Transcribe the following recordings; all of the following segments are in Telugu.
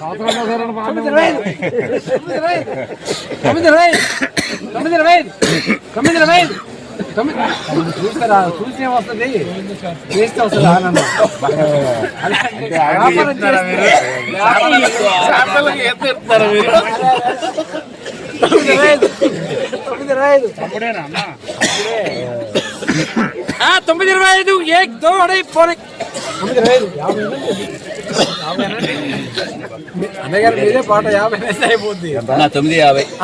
తొమ్మిది ఇరవై ఐదు. తొమ్మిది ఇరవై ఐదు. తొమ్మిది ఇరవై ఐదు. తొమ్మిది ఇరవై ఐదు. చూస్తారా? చూసి వస్తుంది. చేస్తే వస్తుంది ఆనందం. వ్యాపారం చేస్తే- వ్యాపారం తొమ్మిది ఇరవై ఐదు. తొమ్మిది ఇరవై ఐదు. ఆ, తొమ్మిది ఇరవై ఐదు. ఏక్ దో అడై పోనీ తొమ్మిది ఇరవై ఐదు. యాభై ఎనిమిది. యాభై ఎనిమిది. అన్నయ్య గారు మీదే పాట యాభై. అయిపోద్ది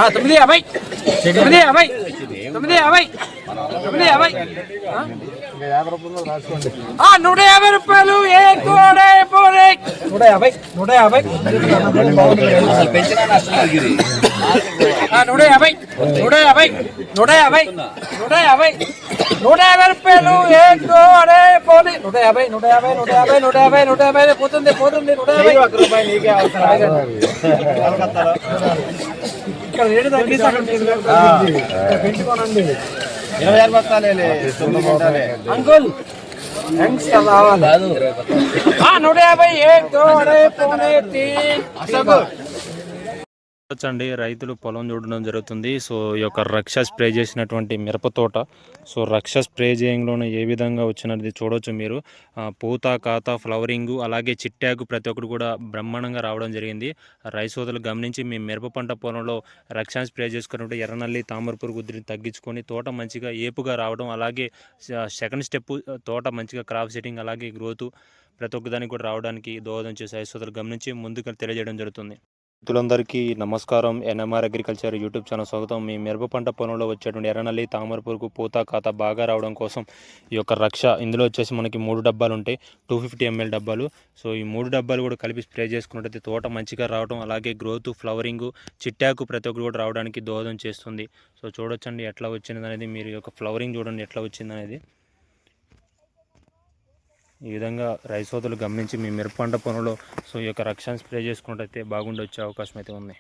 తొమ్మిది యాభై. తొమ్మిది యాభై. తొమ్మిది యాభై. తొమ్మిది యాభై. తొమ్మిది యాభై నూట యాభై రూపాయలు నూట యాభై. నూట యాభై. నూట యాభై. నూట యాభై. నూట యాభై. నూట యాభై. నూట యాభై రూపాయలు ఏ కోడే పోనీ నూట యాభై నూట యాభై నూట యాభై నూట యాభై నూట యాభై పోతుంది పోతుంది నూట యాభై. ఒక రూపాయి నీకే అవసరం. ఇక్కడ రేటు తగ్గిస్తే అక్కడ పెంచుకోనండి. ఇరవై ఆరు బస్తాలే అంకుల్ థ్యాంక్స్ రావాలి. ఆ, నూట యాభై ఏ పోనీ తీన్ చూడొచ్చండి. రైతులు పొలం చూడడం జరుగుతుంది. సో ఈ యొక్క రక్ష స్ప్రే చేసినటువంటి మిరప తోట. సో రక్ష స్ప్రే చేయంలోనే ఏ విధంగా వచ్చినది చూడొచ్చు మీరు. పూత కాత ఫ్లవరింగ్ అలాగే చిట్టాకు ప్రతి ఒక్కటి కూడా బ్రహ్మాండంగా రావడం జరిగింది. రైసోదలు గమనించి మీ మిరప పంట పొలంలో రక్ష స్ప్రే చేసుకున్నప్పుడు ఎర్రనల్లి తామర పురుగు తగ్గించుకొని తోట మంచిగా ఏపుగా రావడం అలాగే సెకండ్ స్టెప్ తోట మంచిగా క్రాప్ సెట్టింగ్ అలాగే గ్రోత్ ప్రతి ఒక్కదానికి కూడా రావడానికి దోహదం చేసే రైసోదలు గమనించి ముందుకు తెలియజేయడం జరుగుతుంది. రైతులందరికీ నమస్కారం. ఎన్ఎంఆర్ అగ్రికల్చర్ యూట్యూబ్ ఛానల్ స్వాగతం. మీ మిరప పంట పొలంలో వచ్చేటువంటి ఎర్రనల్లి తామర పురుగు పూత ఖాతా బాగా రావడం కోసం ఈ యొక్క రక్ష. ఇందులో వచ్చేసి మనకి మూడు డబ్బాలు ఉంటాయి. టూ ఫిఫ్టీ ఎంఎల్ డబ్బాలు. సో ఈ మూడు డబ్బాలు కూడా కలిపి స్ప్రే చేసుకున్నట్టయితే తోట మంచిగా రావడం అలాగే గ్రోత్ ఫ్లవరింగ్ చిట్టాకు ప్రతి ఒక్కరు కూడా రావడానికి దోహదం చేస్తుంది. సో చూడొచ్చండి ఎట్లా వచ్చింది అనేది మీరు యొక్క ఫ్లవరింగ్ చూడండి ఎట్లా వచ్చింది అనేది ఈ విధంగా రైతు సోదరులు గమనించి మీ మిరప పంట పొలంలో సో ఈ యొక్క రక్షణ స్ప్రే చేసుకున్నట్టయితే బాగుండి వచ్చే అవకాశం అయితే ఉంది.